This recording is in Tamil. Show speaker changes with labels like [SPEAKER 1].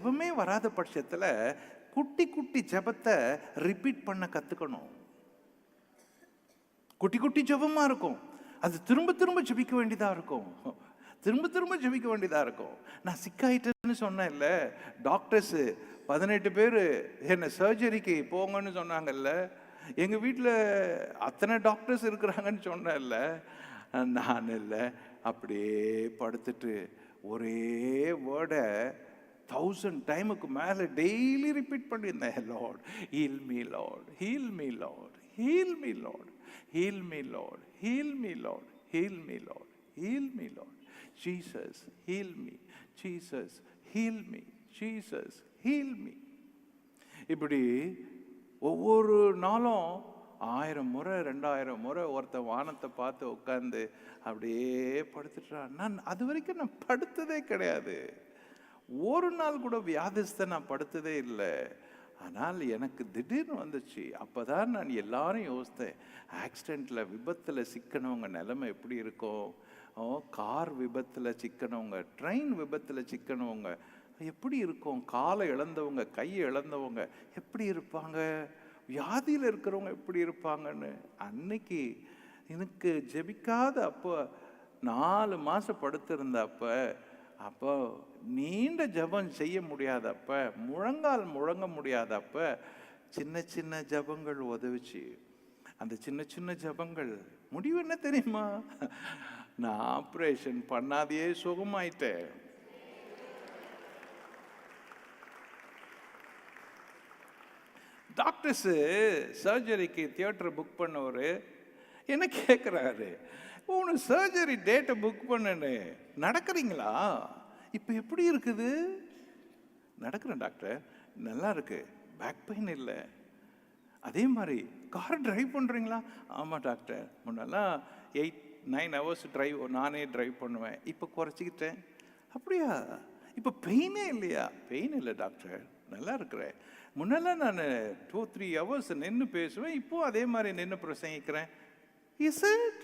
[SPEAKER 1] ஜெபமே வராத பட்சத்தில் குட்டி குட்டி ஜெபத்தை ரிப்பீட் பண்ண கற்றுக்கணும் குட்டி குட்டி ஜெபமாக இருக்கும். அது திரும்ப திரும்ப ஜபிக்க வேண்டியதாக இருக்கும். திரும்ப திரும்ப ஜபிக்க வேண்டியதாக இருக்கும். நான் சிக்காயிட்டேன்னு சொன்னேன்ல டாக்டர்ஸு பதினெட்டு பேர் என்னை சர்ஜரிக்கு போங்கன்னு சொன்னாங்கல்ல எங்கள் வீட்டில் அத்தனை டாக்டர்ஸ் இருக்கிறாங்கன்னு சொன்னேன்ல நான் இல்லை அப்படியே படுத்துட்டு ஒரே வேர்டை தௌசண்ட் டைமுக்கு மேலே டெய்லி ரிப்பீட் பண்ணியிருந்தேன். Lord heal me Lord heal me Lord heal me Lord heal me Lord heal me Lord heal me Lord heal me Lord Jesus heal me Jesus heal me Jesus heal me இப்படி ஒவ்வொரு நாளும் ஆயிரம் முறை ரெண்டாயிரம் முறை ஒருத்தன் வானத்தை பார்த்து உட்காந்து அப்படியே படுத்துட்டான். நான் அது வரைக்கும் நான் படுத்ததே கிடையாது. ஒரு நாள் கூட வியாதிஸ்த நான் படுத்ததே இல்லை. ஆனால் எனக்கு திடீர்னு வந்துச்சு. அப்போ தான் நான் எல்லாரும் யோசித்தேன். ஆக்சிடெண்ட்டில் விபத்தில் சிக்கனவங்க நிலமை எப்படி இருக்கும்? ஓ கார் விபத்தில் சிக்கனவங்க ட்ரெயின் விபத்தில் சிக்கனவங்க எப்படி இருக்கும்? காலை இழந்தவங்க கையை இழந்தவங்க எப்படி இருப்பாங்க? வியாதியில் இருக்கிறவங்க எப்படி இருப்பாங்கன்னு. அன்னைக்கு எனக்கு ஜெபிக்காத அப்போ நாலு மாதம் படுத்திருந்த அப்போ அப்போ நீண்ட ஜெபம் செய்ய முடியாதப்ப முழங்கால் முழங்க முடியாதப்ப சின்ன சின்ன ஜெபங்கள் உதவிச்சு அந்த சின்ன சின்ன ஜெபங்கள் முடிவு என்ன தெரியுமா? நான் ஆப்ரேஷன் பண்ணாதையே சுகமாயிட்டேன். டாக்டர்ஸு சர்ஜரிக்கு தியேட்டர் புக் பண்ணவர் என்ன கேட்குறாரு உனக்கு சர்ஜரி டேட்டை புக் பண்ணனு நடக்கிறீங்களா? இப்போ எப்படி இருக்குது? நடக்கிறேன் டாக்டர் நல்லா இருக்கு. பேக் பெயின் இல்லை. அதே மாதிரி கார் டிரைவ் பண்ணுறீங்களா ஆமாம் டாக்டர் முன்னெல்லாம் எயிட் நைன் ஹவர்ஸ் டிரைவ் நானே டிரைவ் பண்ணுவேன். இப்போ குறைச்சிக்கிட்டேன். அப்படியா? இப்போ பெயினே இல்லையா? பெயின் இல்லை டாக்டர் நல்லா இருக்கிறேன் முன்னெல்லாம் நான் டூ த்ரீ ஹவர்ஸ் நின்று பேசுவேன். இப்போது அதே மாதிரி நின்று பிரசங்கிக்கிறேன். Is it